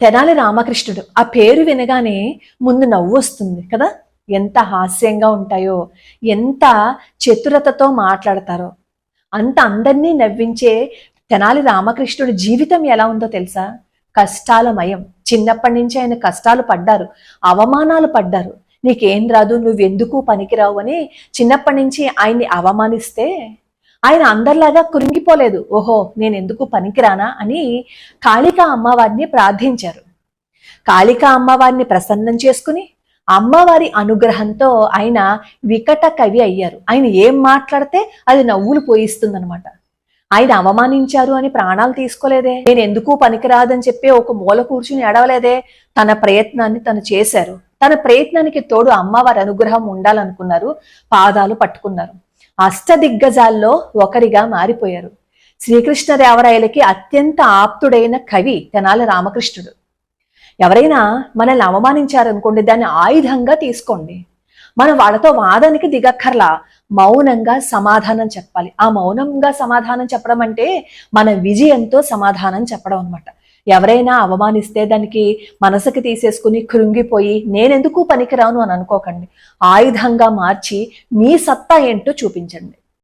తెనాలి రామకృష్ణుడు. ఆ పేరు వినగానే ముందు నవ్వు వస్తుంది కదా? ఎంత హాస్యంగా ఉంటాయో ఎంత చతురతతో మాట్లాడతారో. అంత అందరినీ నవ్వించే తెనాలి రామకృష్ణుడి జీవితం ఎలా ఉందో తెలుసా? కష్టాలమయం చిన్నప్పటి నుంచి ఆయన కష్టాలు పడ్డారు అవమానాలు పడ్డారు. నీకేం రాదు నువ్వెందుకు పనికిరావు అని చిన్నప్పటి నుంచి ఆయన్ని అవమానిస్తే ఆయన అందరిలాగా కురింగిపోలేదు ఓహో నేను ఎందుకు పనికిరానా అని కాళికా అమ్మవారిని ప్రార్థించారు. కాళికా అమ్మవారిని ప్రసన్నం చేసుకుని అమ్మవారి అనుగ్రహంతో ఆయన వికట కవి అయ్యారు. ఆయన ఏం మాట్లాడితే అది నవ్వులు పోయిస్తుందన్నమాట. ఆయన అవమానించారు అని ప్రాణాలు తీసుకోలేదే. నేను ఎందుకు పనికిరాదని చెప్పి ఒక మూల కూర్చుని ఎడవలేదే తన ప్రయత్నాన్ని తను చేశారు. తన ప్రయత్నానికి తోడు అమ్మవారి అనుగ్రహం ఉండాలనుకున్నారు. పాదాలు పట్టుకున్నారు. అష్టదిగ్గజాల్లో ఒకరిగా మారిపోయారు. శ్రీకృష్ణదేవరాయలకి అత్యంత ఆప్తుడైన కవి తెనాల రామకృష్ణుడు. ఎవరైనా మనల్ని అవమానించారనుకోండి దాన్ని ఆయుధంగా తీసుకోండి. మనం వాళ్ళతో వాదానికి దిగక్కర్లా మౌనంగా సమాధానం చెప్పాలి. ఆ మౌనంగా సమాధానం చెప్పడం అంటే మన విజయంతో సమాధానం చెప్పడం అన్నమాట. ఎవరైనా అవమానిస్తే దానికి మనసుకి తీసేసుకుని కృంగిపోయి నేనెందుకు పనికిరాను అని అనుకోకండి. ఆయుధంగా మార్చి మీ సత్తా ఏంటో చూపించండి.